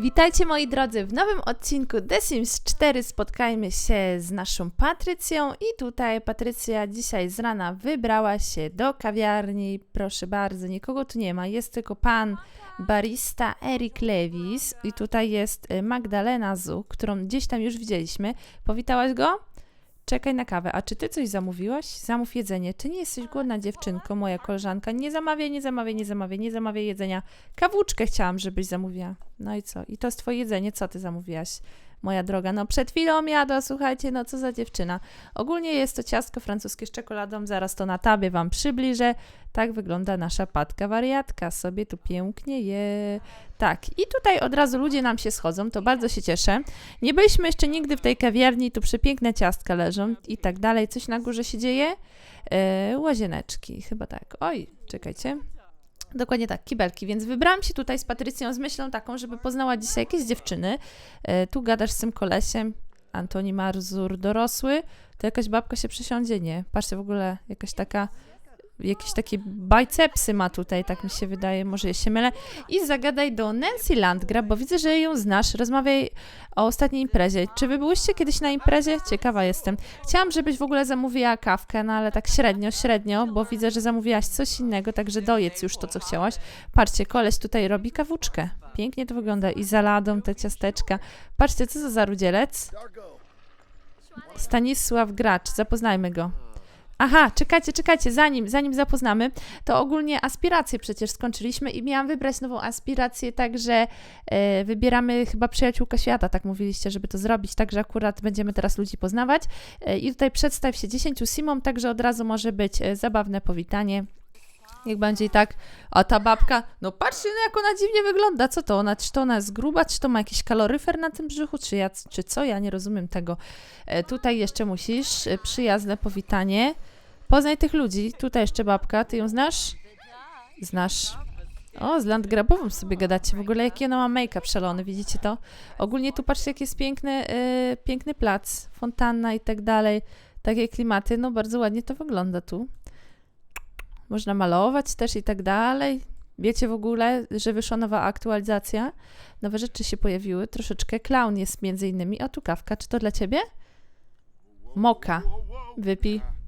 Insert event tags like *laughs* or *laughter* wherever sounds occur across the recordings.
Witajcie moi drodzy w nowym odcinku The Sims 4. Spotkajmy się z naszą Patrycją i tutaj Patrycja dzisiaj z rana wybrała się do kawiarni. Proszę bardzo, nikogo tu nie ma, jest tylko pan barista Eric Lewis i tutaj jest y, Magdalena Zu, którą gdzieś tam już widzieliśmy. Powitałaś go? Czekaj na kawę. A czy ty coś zamówiłaś? Zamów jedzenie. Ty nie jesteś głodna dziewczynko, moja koleżanka. Nie zamawiaj, nie zamawiaj, nie zamawiaj, nie zamawiaj jedzenia. Kawuczkę chciałam, żebyś zamówiła. No i co? I to jest twoje jedzenie. Co ty zamówiłaś? Moja droga, no przed chwilą jadła, słuchajcie, no co za dziewczyna. Ogólnie jest to ciastko francuskie z czekoladą, zaraz to na tabie wam przybliżę. Tak wygląda nasza patka wariatka, sobie tu pięknie je. Tak, i tutaj od razu ludzie nam się schodzą, to bardzo się cieszę. Nie byliśmy jeszcze nigdy w tej kawiarni, tu przepiękne ciastka leżą i tak dalej. Coś na górze się dzieje? E, łazieneczki, chyba tak. Oj, czekajcie. Dokładnie tak, kibelki. Więc wybrałam się tutaj z Patrycją z myślą taką, żeby poznała dzisiaj jakieś dziewczyny. E, tu gadasz z tym kolesiem, Antoni Marzur dorosły, to jakaś babka się przysiądzie? Nie. Patrzcie, w ogóle jakaś taka, jakieś takie bicepsy ma tutaj, tak mi się wydaje, może ja się mylę. I zagadaj do Nancy Landgraf, bo widzę, że ją znasz. Rozmawiaj o ostatniej imprezie. Czy wy byłyście kiedyś na imprezie? Ciekawa jestem. Chciałam, żebyś w ogóle zamówiła kawkę, no ale tak średnio, średnio, bo widzę, że zamówiłaś coś innego, także dojedz już to, co chciałaś. Patrzcie, koleś tutaj robi kawuczkę. Pięknie to wygląda i za ladą te ciasteczka. Patrzcie, co za rudzielec? Stanisław Gracz, zapoznajmy go. Aha, czekajcie, czekajcie, zanim, zanim zapoznamy, to ogólnie aspiracje przecież skończyliśmy i miałam wybrać nową aspirację, także e, wybieramy chyba przyjaciółka świata, tak mówiliście, żeby to zrobić, także akurat będziemy teraz ludzi poznawać. E, I tutaj przedstaw się 10 simom, także od razu może być e, zabawne powitanie. Niech będzie i tak. A ta babka, no patrzcie, no jak ona dziwnie wygląda. Co to? Ona, czy to ona jest gruba, czy to ma jakiś kaloryfer na tym brzuchu, czy, ja, czy co? Ja nie rozumiem tego. E, tutaj jeszcze musisz e, przyjazne powitanie. Poznaj tych ludzi. Tutaj jeszcze babka. Ty ją znasz? Znasz. O, z landgrabową sobie gadacie. W ogóle jaki ona ma make-up szalony, widzicie to? Ogólnie tu patrzcie, jaki jest piękny, e, piękny plac, fontanna i tak dalej. Takie klimaty, no bardzo ładnie to wygląda tu. Można malować też i tak dalej. Wiecie w ogóle, że wyszła nowa aktualizacja? Nowe rzeczy się pojawiły. Troszeczkę clown jest między innymi. O, tu kawka. Czy to dla ciebie? Moka. Wypij.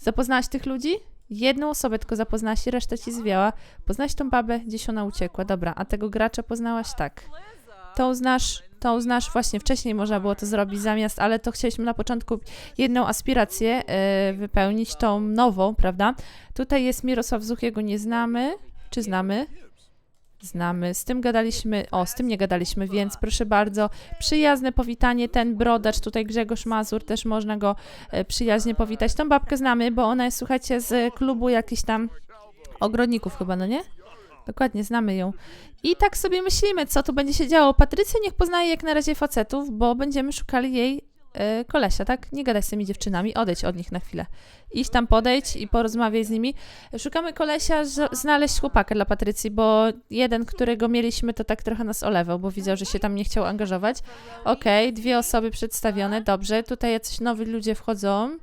Zapoznałaś tych ludzi? Jedną osobę tylko zapoznałaś i reszta ci zwiała. Poznałaś tą babę, gdzieś ona uciekła. Dobra, a tego gracza poznałaś tak. Tą znasz, tą znasz, właśnie wcześniej można było to zrobić zamiast, ale to chcieliśmy na początku jedną aspirację y, wypełnić, tą nową, prawda? Tutaj jest Mirosław Zuch, jego nie znamy. Czy znamy? Znamy. Z tym gadaliśmy, o, z tym nie gadaliśmy, więc proszę bardzo, przyjazne powitanie, ten brodacz, tutaj Grzegorz Mazur, też można go e, przyjaźnie powitać. Tą babkę znamy, bo ona jest, słuchajcie, z klubu jakichś tam ogrodników chyba, no nie? Dokładnie, znamy ją. I tak sobie myślimy, co tu będzie się działo. Patrycja niech poznaje jak na razie facetów, bo będziemy szukali jej e, kolesia, tak? Nie gadaj z tymi dziewczynami, odejdź od nich na chwilę. Idź tam, podejdź i porozmawiaj z nimi. Szukamy kolesia, znaleźć chłopaka dla Patrycji, bo jeden, którego mieliśmy, to tak trochę nas olewał, bo widział, że się tam nie chciał angażować. Okej, dwie osoby przedstawione, dobrze. Tutaj jacyś nowi ludzie wchodzą.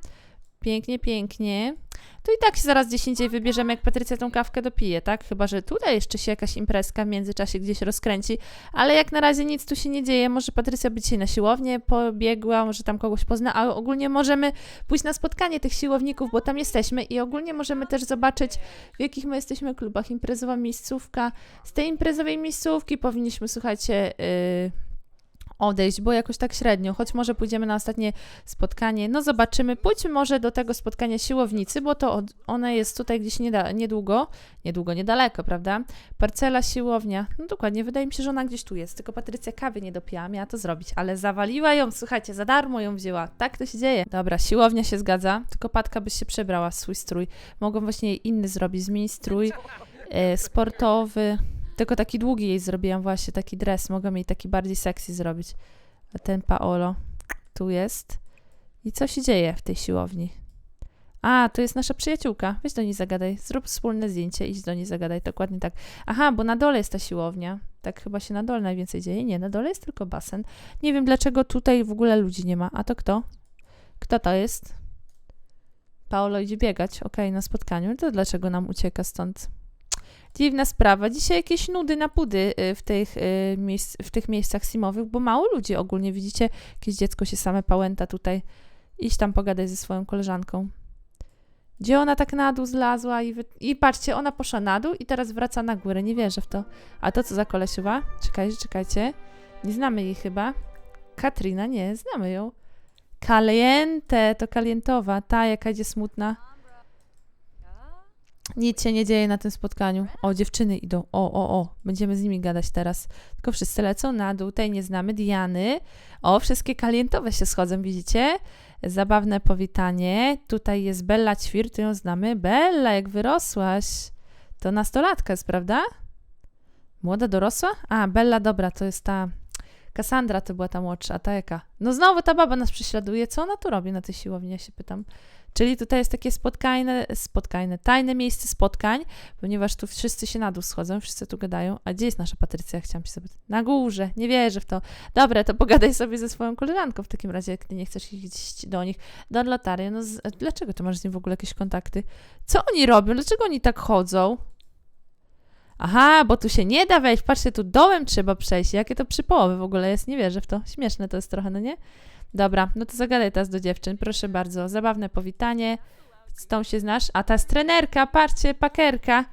Pięknie, pięknie. Tu i tak się zaraz gdzieś indziej wybierzemy, jak Patrycja tą kawkę dopije, tak? Chyba, że tutaj jeszcze się jakaś imprezka w międzyczasie gdzieś rozkręci, ale jak na razie nic tu się nie dzieje. Może Patrycja by dzisiaj na siłownię pobiegła, może tam kogoś pozna, a ogólnie możemy pójść na spotkanie tych siłowników, bo tam jesteśmy i ogólnie możemy też zobaczyć, w jakich my jesteśmy klubach. Imprezowa miejscówka. Z tej imprezowej miejscówki powinniśmy, słuchajcie, yy, odejść, bo jakoś tak średnio, choć może pójdziemy na ostatnie spotkanie, no zobaczymy, pójdźmy może do tego spotkania siłownicy, bo to od, jest tutaj gdzieś nieda, niedługo, niedługo, niedaleko, prawda? Parcela siłownia, no dokładnie, wydaje mi się, że ona gdzieś tu jest, tylko Patrycja kawy nie dopijała, miała to zrobić, ale zawaliła ją, słuchajcie, za darmo ją wzięła, tak to się dzieje. Dobra, siłownia się zgadza, tylko Patka byś się przebrała. Swój strój, mogą właśnie inny zrobić, zmień strój, e, sportowy, tylko taki długi jej zrobiłam właśnie, taki dres. Mogę jej taki bardziej sexy zrobić. A ten Paolo tu jest. I co się dzieje w tej siłowni? A, to jest nasza przyjaciółka. Weź do niej zagadaj. Zrób wspólne zdjęcie, idź do niej zagadaj. Dokładnie tak. Aha, bo na dole jest ta siłownia. Tak chyba się na dole najwięcej dzieje. Nie, na dole jest tylko basen. Nie wiem, dlaczego tutaj w ogóle ludzi nie ma. A to kto? Kto to jest? Paolo idzie biegać. Okej, na spotkaniu. To dlaczego nam ucieka stąd? Dziwna sprawa. Dzisiaj jakieś nudy na pudy y, w tych, y, miejsc, w tych miejscach simowych, bo mało ludzi ogólnie. Widzicie, jakieś dziecko się same pałęta tutaj. Idź tam pogadaj ze swoją koleżanką. Gdzie ona tak na dół zlazła i, wy... i patrzcie, ona poszła na dół i teraz wraca na górę. Nie wierzę w to. A to co za kolesiowa? Czekajcie, czekajcie. Nie znamy jej chyba. Katrina, nie, znamy ją. Caliente, to Kalientowa, ta jaka idzie smutna. Nic się nie dzieje na tym spotkaniu. O, dziewczyny idą. O, o, o. Będziemy z nimi gadać teraz. Tylko wszyscy lecą na dół. Tej nie znamy. Diany. O, wszystkie kalientowe się schodzą, widzicie? Zabawne powitanie. Tutaj jest Bella Ćwir, ty ją znamy. Bella, jak wyrosłaś. To nastolatka jest, prawda? Młoda, dorosła? A, Bella, dobra, to jest ta... Kassandra to była ta młodsza, ta jaka? No znowu ta baba nas prześladuje. Co ona tu robi na tej siłowni, ja się pytam. Czyli tutaj jest takie spotkajne, spotkajne, tajne miejsce spotkań, ponieważ tu wszyscy się na dół schodzą, wszyscy tu gadają. A gdzie jest nasza Patrycja? Chciałam się zapytać. Na górze, nie wierzę w to. Dobra, to pogadaj sobie ze swoją koleżanką w takim razie, jak ty nie chcesz iść do nich. Don Lotario, no z, dlaczego ty masz z nim w ogóle jakieś kontakty? Co oni robią? Dlaczego oni tak chodzą? Aha, bo tu się nie da wejść. Patrzcie, tu dołem trzeba przejść. Jakie to przypołowy w ogóle jest? Nie wierzę w to. Śmieszne to jest trochę, no nie? Dobra, no to zagadaj teraz do dziewczyn, proszę bardzo. Zabawne powitanie. Z tą się znasz? A ta jest trenerka, patrzcie, pakerka.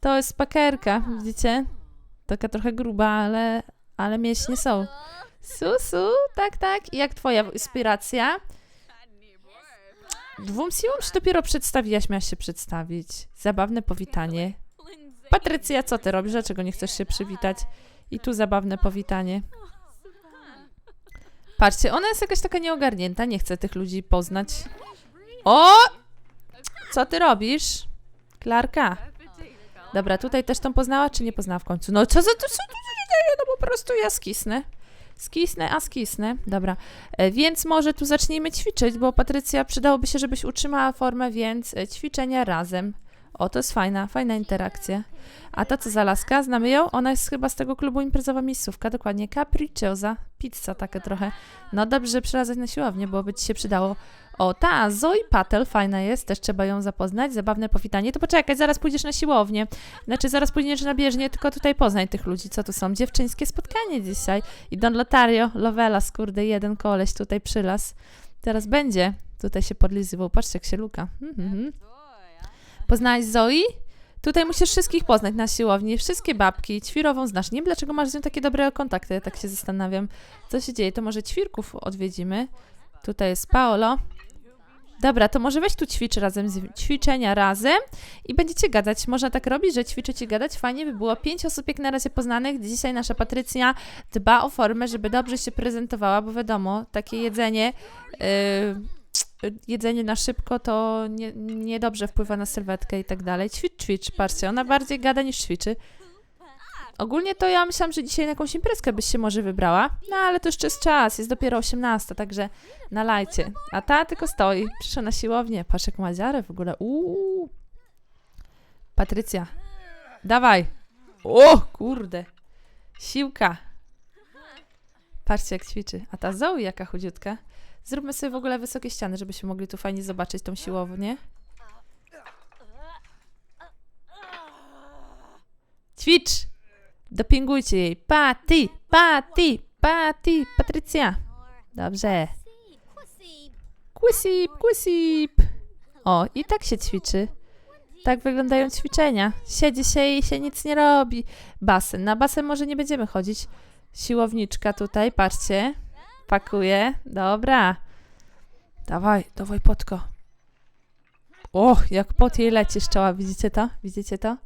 To jest pakerka, widzicie? Taka trochę gruba, ale, ale mięśnie są. Susu, tak, tak. I jak twoja inspiracja? Dwóm siłom czy dopiero przedstawiłaś, miałaś się przedstawić? Zabawne powitanie. Patrycja, co ty robisz? Dlaczego nie chcesz się przywitać? I tu zabawne powitanie. Patrzcie, ona jest jakaś taka nieogarnięta, nie chce tych ludzi poznać. O! Co ty robisz? Klarka. Dobra, tutaj też tą poznała, czy nie poznała w końcu? No co za to, co tu się dzieje? No po prostu ja skisnę. Skisnę, a skisnę. Dobra, e, więc może tu zacznijmy ćwiczyć, bo Patrycja, przydałoby się, żebyś utrzymała formę, więc e, ćwiczenia razem. O, to jest fajna, fajna interakcja. A ta co za laska? Znamy ją? Ona jest chyba z tego klubu imprezowa miejscówka, dokładnie. Capricciosa, pizza taka trochę. No dobrze, że przyrazać na siłownię, bo by ci się przydało. O, ta, Zoe Patel, fajna jest, też trzeba ją zapoznać, zabawne powitanie. To poczekaj, zaraz pójdziesz na siłownię. Znaczy, zaraz pójdziesz na bieżnię, tylko tutaj poznaj tych ludzi, co tu są. Dziewczyńskie spotkanie dzisiaj. I Don Lotario, Lovela, skurde, jeden koleś tutaj przylas. Teraz będzie. Tutaj się podlizywał, patrzcie jak się luka. Mhm. Poznałaś Zoe? Tutaj musisz wszystkich poznać na siłowni, wszystkie babki. Ćwirową znasz. Nie wiem, dlaczego masz z nią takie dobre kontakty, tak się zastanawiam. Co się dzieje? To może ćwirków odwiedzimy. Tutaj jest Paolo. Dobra, to może weź tu ćwicz razem, z, ćwiczenia razem i będziecie gadać. Można tak robić, że ćwiczyć i gadać. Fajnie by było. Pięć osób jak na razie poznanych. Dzisiaj nasza Patrycja dba o formę, żeby dobrze się prezentowała, bo wiadomo, takie jedzenie... Yy, jedzenie na szybko to nie, niedobrze wpływa na sylwetkę i tak dalej. Ćwicz, ćwicz, patrzcie, ona bardziej gada niż ćwiczy. Ogólnie to ja myślałam, że dzisiaj na jakąś imprezkę byś się może wybrała, no ale to jeszcze jest czas, jest dopiero 18, także nalajcie. A ta tylko stoi, przyszła na siłownię, patrz jak ma dziarę w ogóle, uuu. Patrycja, dawaj. O, kurde, siłka. Patrzcie jak ćwiczy, a ta Zoe jaka chudziutka. Zróbmy sobie w ogóle wysokie ściany, żebyśmy mogli tu fajnie zobaczyć tą siłownię. Ćwicz! Dopingujcie jej. Pati, Pati, Pati, Patrycja. Dobrze. Kusip, kusip. O, i tak się ćwiczy. Tak wyglądają ćwiczenia. Siedzi się i się nic nie robi. Basen. Na basen może nie będziemy chodzić. Siłowniczka tutaj, patrzcie. Pakuje. Dobra. Dawaj, dawaj potko. Och, jak pot jej leci z czoła. Widzicie to? Widzicie to?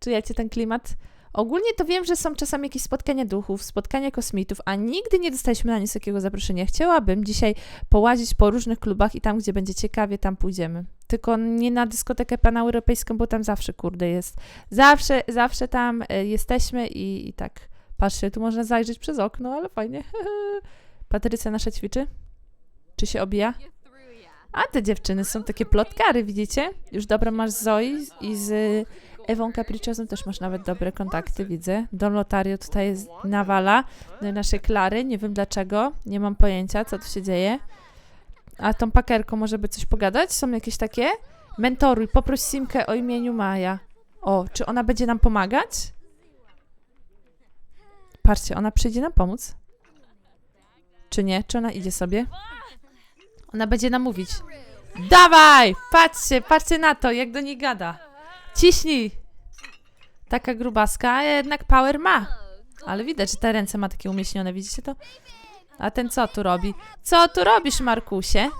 Czujecie ten klimat? Ogólnie to wiem, że są czasami jakieś spotkania duchów, spotkania kosmitów, a nigdy nie dostaliśmy na nic takiego zaproszenia. Chciałabym dzisiaj połazić po różnych klubach i tam, gdzie będzie ciekawie, tam pójdziemy. Tylko nie na dyskotekę paneuropejską, bo tam zawsze, kurde, jest. Zawsze, zawsze tam y, jesteśmy i, i tak. Patrzcie, tu można zajrzeć przez okno, ale fajnie. *laughs* Patrycja nasza ćwiczy? Czy się obija? A te dziewczyny są takie plotkary, widzicie? Już dobra masz z Zoe i z Ewą Capriciosą też masz nawet dobre kontakty, widzę. Don Lotario tutaj jest, nawala do naszej Klary, nie wiem dlaczego, nie mam pojęcia, co tu się dzieje. A tą pakerką może by coś pogadać? Są jakieś takie? Mentoruj, poproś Simkę o imieniu Maja. O, czy ona będzie nam pomagać? Patrzcie, ona przyjdzie nam pomóc? Czy nie? Czy ona idzie sobie? Ona będzie nam mówić. Dawaj! Patrzcie, patrzcie na to, jak do niej gada. Ciśnij! Taka grubaska, a jednak power ma. Ale widać, że te ręce ma takie umieśnione, widzicie to? A ten co tu robi? Co tu robisz, Markusie?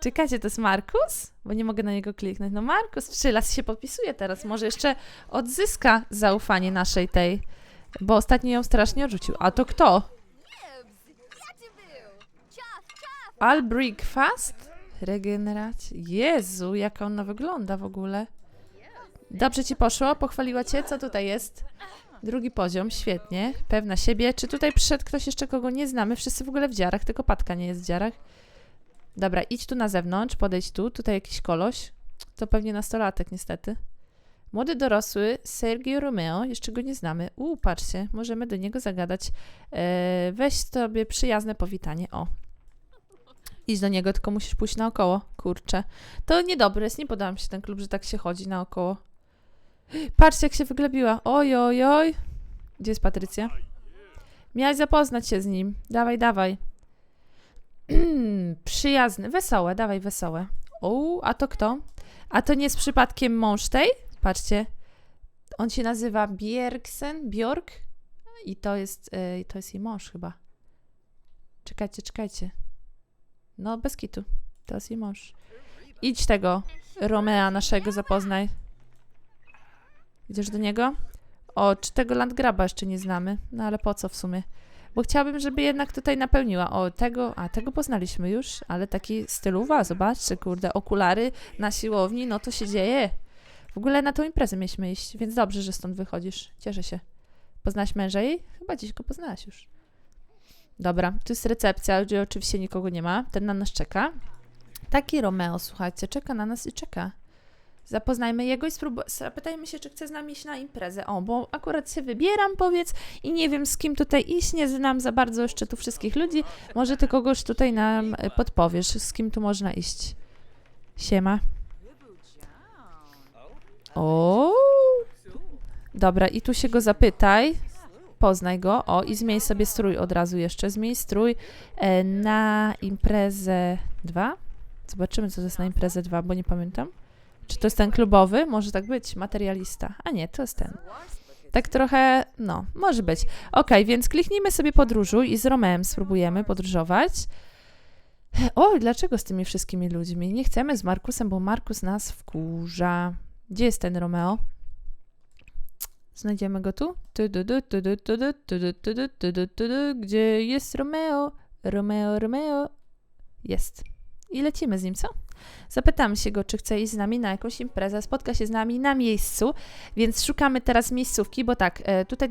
Czekajcie, to jest Markus? Bo nie mogę na niego kliknąć. No Markus, przylas się podpisuje teraz. Może jeszcze odzyska zaufanie naszej tej, bo ostatnio ją strasznie odrzucił. A to kto? All breakfast? Regeneracja. Jezu, jak ona wygląda w ogóle. Dobrze ci poszło? Pochwaliła cię? Co tutaj jest? Drugi poziom, świetnie. Pewna siebie. Czy tutaj przyszedł ktoś jeszcze, kogo nie znamy? Wszyscy w ogóle w dziarach, tylko Patka nie jest w dziarach. Dobra, idź tu na zewnątrz, podejdź tu. Tutaj jakiś koloś. To pewnie nastolatek, niestety. Młody dorosły, Sergio Romeo, jeszcze go nie znamy. Uuu, patrzcie, możemy do niego zagadać. Eee, weź sobie przyjazne powitanie. O. Idź do niego, tylko musisz pójść naokoło. Kurczę. To niedobre jest, nie podoba mi się ten klub, że tak się chodzi naokoło. Patrzcie, jak się wyglebiła. Oj, oj, oj. Gdzie jest Patrycja? Miałaś zapoznać się z nim. Dawaj, dawaj. *clears throat* Przyjazny, wesołe, dawaj, wesołe. O, a to kto? A to nie jest przypadkiem mąż tej? Patrzcie. On się nazywa Bjergsen, Bjork. I to jest, yy, to jest jej mąż chyba. Czekajcie, czekajcie. No, bez kitu. Jest jej mąż. Idź tego Romea naszego zapoznaj. Idziesz do niego? O, czy tego Landgraba jeszcze nie znamy? No ale po co w sumie? Bo chciałabym, żeby jednak tutaj napełniła. O, tego, a tego poznaliśmy już, ale taki stylowa, zobaczcie, kurde, okulary na siłowni, no to się dzieje. W ogóle na tą imprezę mieliśmy iść, więc dobrze, że stąd wychodzisz. Cieszę się. Poznałaś męża jej? Chyba dziś go poznałaś już. Dobra, tu jest recepcja, gdzie oczywiście nikogo nie ma. Ten na nas czeka. Taki Romeo, słuchajcie, czeka na nas i czeka. Zapoznajmy jego i zapytajmy się, czy chce z nami iść na imprezę. O, bo akurat się wybieram, powiedz, i nie wiem z kim tutaj iść, nie znam za bardzo jeszcze tu wszystkich ludzi. Może ty kogoś tutaj nam e, podpowiesz, z kim tu można iść. Siema. O. Dobra, i tu się go zapytaj. Poznaj go. O, i zmień sobie strój od razu jeszcze. Zmień strój e, na imprezę 2. Zobaczymy, co to jest na imprezę 2, bo nie pamiętam. Czy to jest ten klubowy? Może tak być, materialista. A nie, to jest ten. Tak trochę, no, może być. Ok, więc kliknijmy sobie podróżuj i z Romeem spróbujemy podróżować. Oj, dlaczego z tymi wszystkimi ludźmi? Nie chcemy z Markusem, bo Markus nas wkurza. Gdzie jest ten Romeo? Znajdziemy go tu. Gdzie jest Romeo? Romeo, Romeo. Jest. I lecimy z nim, co? Zapytam się go, czy chce iść z nami na jakąś imprezę, spotka się z nami na miejscu, więc szukamy teraz miejscówki, bo tak, tutaj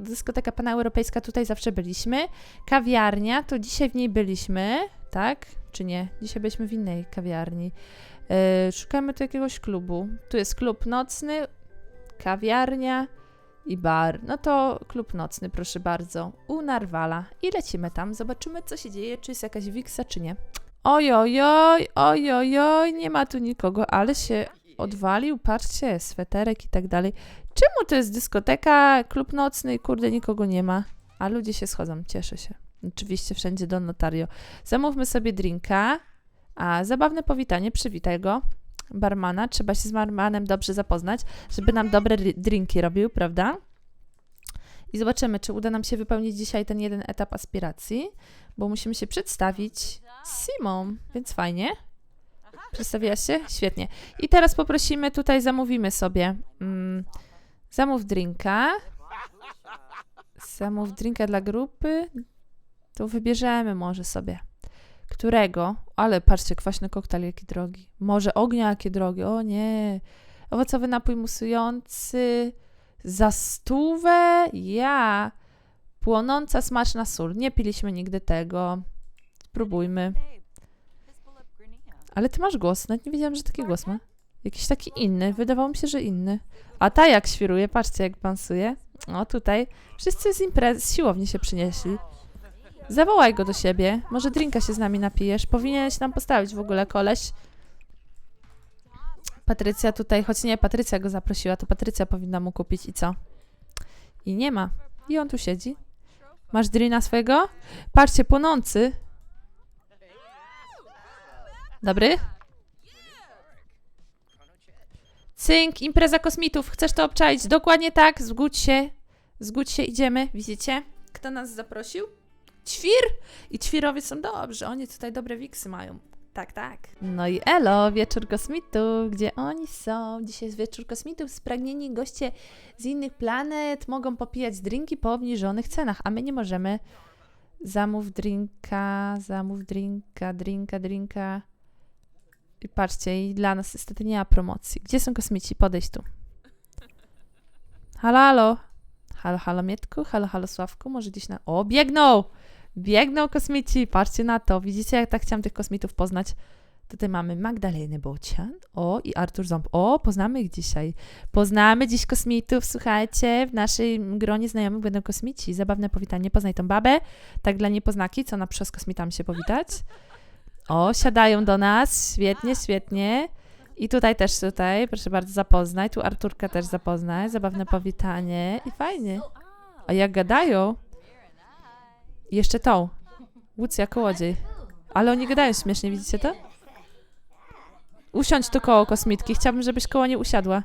dyskoteka, pana europejska tutaj zawsze byliśmy, kawiarnia, to dzisiaj w niej byliśmy, tak? Czy nie? Dzisiaj byliśmy w innej kawiarni. Szukamy tu jakiegoś klubu. Tu jest klub nocny, kawiarnia i bar. No to klub nocny, proszę bardzo, u Narwala. I lecimy tam, zobaczymy co się dzieje, czy jest jakaś wiksa, czy nie. Oj, oj, oj, oj, oj, oj, nie ma tu nikogo, ale się odwalił, patrzcie, sweterek i tak dalej. Czemu to jest dyskoteka, klub nocny i kurde nikogo nie ma? A ludzie się schodzą, cieszę się. Oczywiście wszędzie do notario. Zamówmy sobie drinka. A, zabawne powitanie, przywitaj go. Barmana, trzeba się z barmanem dobrze zapoznać, żeby nam dobre ri- drinki robił, prawda? I zobaczymy, czy uda nam się wypełnić dzisiaj ten jeden etap aspiracji, bo musimy się przedstawić Simą, więc fajnie. Przedstawiłaś się? Świetnie. I teraz poprosimy, tutaj zamówimy sobie. Mm, zamów drinka. Zamów drinka dla grupy. To wybierzemy może sobie. Którego? Ale patrzcie, kwaśny koktajl, jaki drogi. Może ognia, jakie drogi. O nie. Owocowy napój musujący. Za stówę? Ja. Płonąca, smaczna sól. Nie piliśmy nigdy tego. Spróbujmy. Ale ty masz głos. Nawet nie wiedziałam, że taki głos ma. Jakiś taki inny. Wydawało mi się, że inny. A ta jak świruje, patrzcie jak bansuje. O, tutaj. Wszyscy z imprez, z siłowni się przynieśli. Zawołaj go do siebie. Może drinka się z nami napijesz. Powinieneś nam postawić w ogóle koleś. Patrycja tutaj, choć nie, Patrycja go zaprosiła, to Patrycja powinna mu kupić i co? I nie ma. I on tu siedzi. Masz drina swojego? Patrzcie, płonący. Dobry? Cynk, impreza kosmitów. Chcesz to obczaić? Dokładnie tak. Zgódź się. Zgódź się, idziemy. Widzicie? Kto nas zaprosił? Ćwir! I ćwirowie są dobrzy. Oni tutaj dobre wiksy mają. Tak, tak. No i elo, wieczór kosmitów. Gdzie oni są? Dzisiaj jest wieczór kosmitów. Spragnieni goście z innych planet mogą popijać drinki po obniżonych cenach, a my nie możemy. Zamów drinka, zamów drinka, drinka, drinka. I patrzcie, i dla nas niestety nie ma promocji. Gdzie są kosmici? Podejdź tu. Halo, halo. Halo, halo Mietku, halo, halo Sławku, może gdzieś na... O, biegną! Biegną kosmici, patrzcie na to. Widzicie, jak tak chciałam tych kosmitów poznać. Tutaj mamy Magdalenę Bocian, o i Artur Ząb. O, poznamy ich dzisiaj. Poznamy dziś kosmitów, słuchajcie, w naszym gronie znajomych będą kosmici. Zabawne powitanie, poznaj tą babę. Tak dla niepoznaki, co na przykład kosmitami się powitać. O, siadają do nas, świetnie, świetnie. I tutaj też, tutaj, proszę bardzo, zapoznaj. Tu Arturka też zapoznaj. Zabawne powitanie i fajnie. A jak gadają? I Jeszcze tą. Łucja kołodziej. Ale oni gadają śmiesznie, widzicie to? Usiądź tu koło kosmitki. Chciałabym, żebyś koło nie usiadła.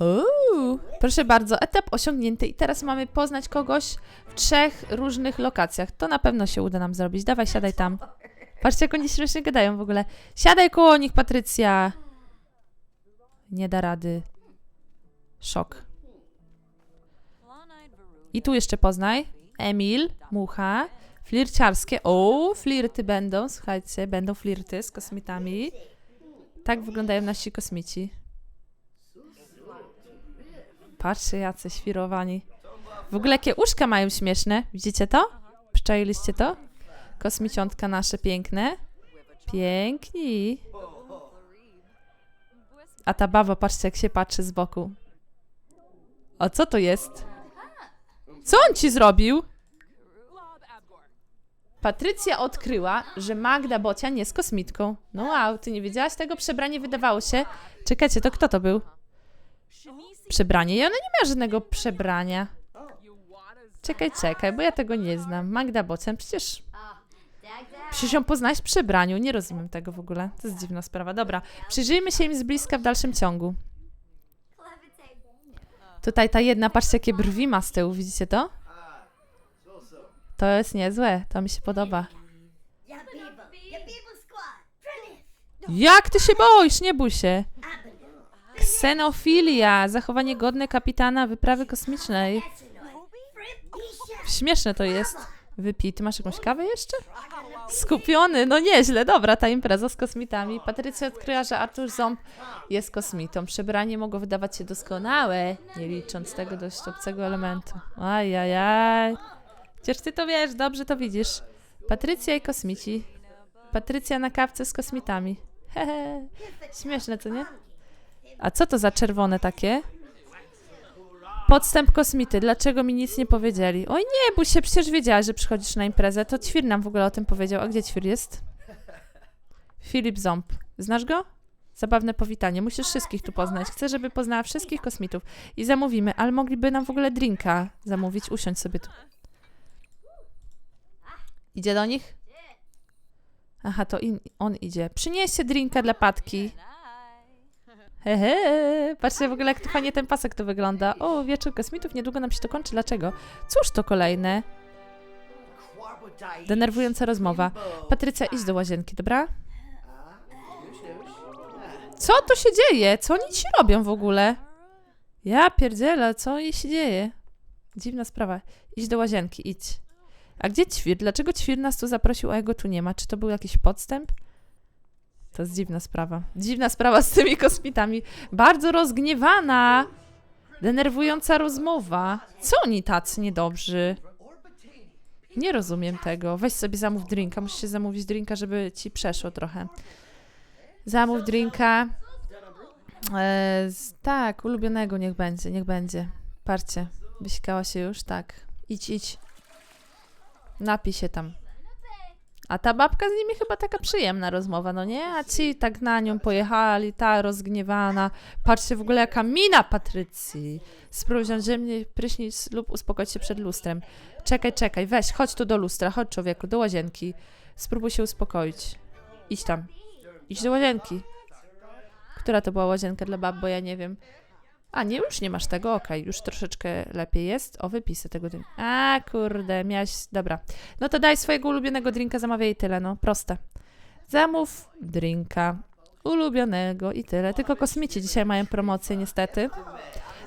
Uuu, proszę bardzo, etap osiągnięty i teraz mamy poznać kogoś w trzech różnych lokacjach. To na pewno się uda nam zrobić. Dawaj, siadaj tam. Patrzcie, jak oni śmiesznie gadają w ogóle. Siadaj koło nich, Patrycja. Nie da rady. Szok. I tu jeszcze poznaj. Emil, Mucha, flirciarskie. O, flirty będą, słuchajcie, będą flirty z kosmitami. Tak wyglądają nasi kosmici. Patrzcie, jacy świrowani. W ogóle jakie uszka mają śmieszne. Widzicie to? Przyczailiście to? Kosmiciątka nasze piękne. Piękni. A ta bawa, patrzcie, jak się patrzy z boku. A co to jest? Co on ci zrobił? Patrycja odkryła, że Magda Bocian jest kosmitką. No wow, ty nie wiedziałaś tego? Przebranie wydawało się. Czekajcie, to kto to był? Przebranie. I ona nie miała żadnego przebrania. Czekaj, czekaj, bo ja tego nie znam. Magda Bocian, przecież... Przecież ją poznałeś w przebraniu. Nie rozumiem tego w ogóle. To jest dziwna sprawa. Dobra, przyjrzyjmy się im z bliska w dalszym ciągu. Tutaj ta jedna, patrzcie jakie brwi ma z tyłu, widzicie to? To jest niezłe, to mi się podoba. Jak ty się boisz? Nie bój się. Ksenofilia, zachowanie godne kapitana wyprawy kosmicznej. Śmieszne to jest. Wypij, ty masz jakąś kawę jeszcze? Skupiony, no nieźle, dobra, ta impreza z kosmitami. Patrycja odkryła, że Artur Ząb jest kosmitą. Przebranie mogło wydawać się doskonałe, nie licząc tego dość obcego elementu. Ajajaj. Przecież ty to wiesz, dobrze to widzisz. Patrycja i kosmici. Patrycja na kawce z kosmitami. Hehe. Śmieszne, co nie? A co to za czerwone takie? Podstęp kosmity. Dlaczego mi nic nie powiedzieli? Oj nie, bój się, przecież wiedziałaś, że przychodzisz na imprezę. To Ćwir nam w ogóle o tym powiedział. A gdzie Ćwir jest? Filip Ząb. Znasz go? Zabawne powitanie. Musisz wszystkich tu poznać. Chcę, żeby poznała wszystkich kosmitów. I zamówimy, ale mogliby nam w ogóle drinka zamówić. Usiądź sobie tu. Idzie do nich? Aha, to in, on idzie. Przynieście drinka dla Patki. Hehe, patrzcie w ogóle jak to fajnie ten pasek to wygląda. O, wieczór kosmitów, niedługo nam się to kończy. Dlaczego? Cóż to kolejne? Denerwująca rozmowa. Patrycja, idź do łazienki, dobra? Co tu się dzieje? Co oni ci robią w ogóle? Ja pierdzielę, co jej się dzieje? Dziwna sprawa. Idź do łazienki, idź. A gdzie ćwir? Dlaczego ćwir nas tu zaprosił, a jego tu nie ma? Czy to był jakiś podstęp? To jest dziwna sprawa. Dziwna sprawa z tymi kosmitami. Bardzo rozgniewana. Denerwująca rozmowa. Co oni tacy niedobrzy? Nie rozumiem tego. Weź sobie zamów drinka. Musisz zamówić drinka, żeby ci przeszło trochę. Zamów drinka. E, tak, ulubionego niech będzie, niech będzie. Parcie. Wysikała się już? Tak. Idź, idź. Napij się tam. A ta babka z nimi chyba taka przyjemna rozmowa, no nie? A ci tak na nią pojechali, ta rozgniewana. Patrzcie w ogóle jaka mina Patrycji. Spróbuj wziąć ziemnie, prysznic lub uspokoić się przed lustrem. Czekaj, czekaj, weź, chodź tu do lustra, chodź człowieku, do łazienki. Spróbuj się uspokoić. Idź tam. Idź do łazienki. Która to była łazienka dla bab, bo ja nie wiem. A, nie, już nie masz tego, okej, już troszeczkę lepiej jest. O, wypisy tego drinka. A, kurde, miałaś, dobra. No to daj swojego ulubionego drinka, zamawiaj i tyle, no, proste. Zamów drinka ulubionego i tyle. Tylko kosmici dzisiaj mają promocję niestety.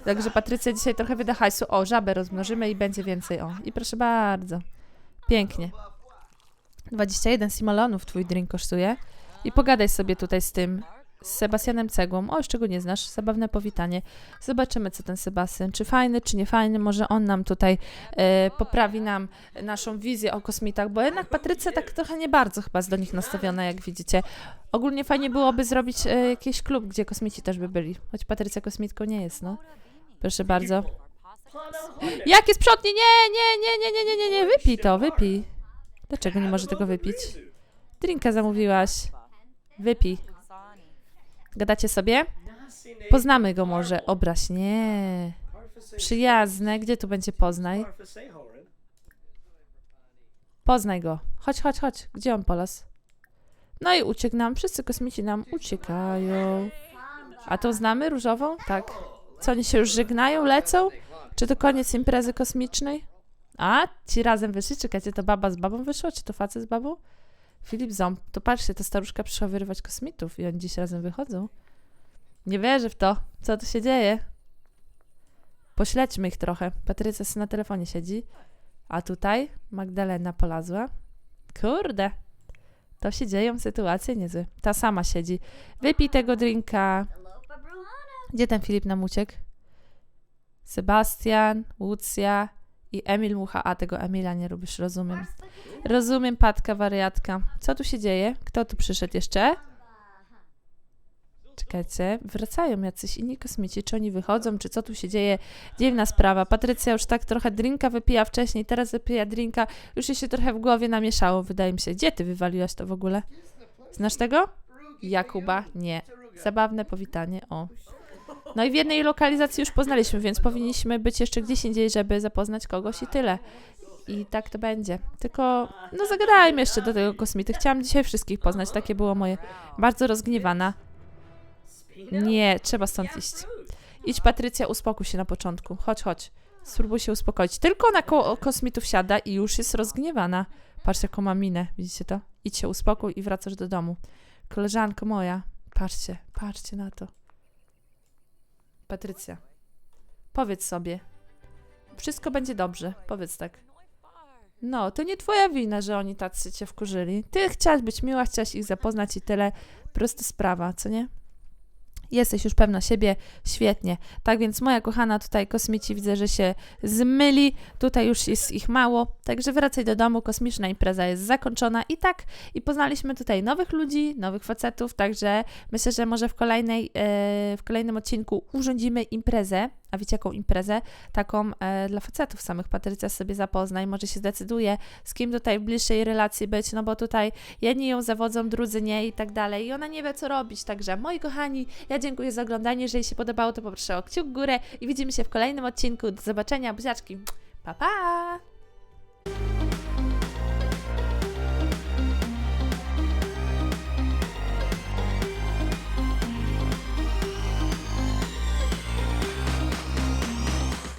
Także Patrycja dzisiaj trochę wyda hajsu. O, żabę rozmnożymy i będzie więcej. O, i proszę bardzo. Pięknie. 21 simolonów twój drink kosztuje. I pogadaj sobie tutaj z tym, z Sebastianem Cegłą. O, jeszcze go nie znasz. Zabawne powitanie. Zobaczymy, co ten Sebastian. Czy fajny, czy nie fajny. Może on nam tutaj e, poprawi nam naszą wizję o kosmitach, bo jednak Patrycja tak trochę nie bardzo chyba jest do nich nastawiona, jak widzicie. Ogólnie fajnie byłoby zrobić e, jakiś klub, gdzie kosmici też by byli. Choć Patrycja kosmitką nie jest, no. Proszę bardzo. Jakie sprzątnie? Nie, nie, nie, nie, nie, nie, nie, nie. Wypij to, wypij. Dlaczego nie może tego wypić? Drinka zamówiłaś. Wypij. Gadacie sobie? Poznamy go może. Obraz, nie. Przyjazne. Gdzie tu będzie Poznaj? Poznaj go. Chodź, chodź, chodź. Gdzie on polas? No i uciekł nam. Wszyscy kosmici nam uciekają. A tą znamy różową? Tak. Co oni się już żegnają, lecą? Czy to koniec imprezy kosmicznej? A, ci razem wyszli? Czekajcie, to baba z babą wyszła? Czy to facet z babą? Filip Ząb. To patrzcie, ta staruszka przyszła wyrywać kosmitów i oni dziś razem wychodzą. Nie wierzę w to. Co tu się dzieje? Pośledźmy ich trochę. Patrycja na telefonie siedzi. A tutaj Magdalena polazła. Kurde. To się dzieją sytuacje niezłe. Ta sama siedzi. Wypij tego drinka. Gdzie ten Filip nam uciekł? Sebastian, Łucja i Emil Mucha. A, tego Emila nie lubisz, rozumiem. Rozumiem, Patka, wariatka. Co tu się dzieje? Kto tu przyszedł jeszcze? Czekajcie, wracają jacyś inni kosmici. Czy oni wychodzą, czy co tu się dzieje? Dziwna sprawa. Patrycja już tak trochę drinka wypija wcześniej, teraz wypija drinka. Już jej się trochę w głowie namieszało, wydaje mi się. Gdzie ty wywaliłaś to w ogóle? Znasz tego? Jakuba? Nie. Zabawne powitanie. O. No i w jednej lokalizacji już poznaliśmy, więc powinniśmy być jeszcze gdzieś indziej, żeby zapoznać kogoś i tyle. I tak to będzie. Tylko, no zagadajmy jeszcze do tego kosmity. Chciałam dzisiaj wszystkich poznać, takie było moje. Bardzo rozgniewana. Nie, trzeba stąd iść. Idź, Patrycja, uspokój się na początku. Chodź, chodź. Spróbuj się uspokoić. Tylko na koło kosmitów siada i już jest rozgniewana. Patrz, jaką ma minę. Widzicie to? Idź się uspokój i wracasz do domu. Koleżanko moja, patrzcie, patrzcie na to. Patrycja, powiedz sobie. Wszystko będzie dobrze. Powiedz tak. No, to nie twoja wina, że oni tacy cię wkurzyli. Ty chciałaś być miła, chciałaś ich zapoznać i tyle. Prosta sprawa, co nie? Jesteś już pewna siebie, świetnie. Tak więc, moja kochana, tutaj kosmici widzę, że się zmyli. Tutaj już jest ich mało. Także wracaj do domu, kosmiczna impreza jest zakończona. I tak, i poznaliśmy tutaj nowych ludzi, nowych facetów. Także myślę, że może w, kolejnej, e, w kolejnym odcinku urządzimy imprezę. Wiecie, jaką imprezę? Taką e, dla facetów samych. Patrycja sobie zapozna i może się zdecyduje, z kim tutaj w bliższej relacji być, no bo tutaj jedni ją zawodzą, drudzy nie i tak dalej. I ona nie wie, co robić. Także, moi kochani, ja dziękuję za oglądanie. Jeżeli się podobało, to poproszę o kciuk w górę i widzimy się w kolejnym odcinku. Do zobaczenia, buziaczki. Pa, pa!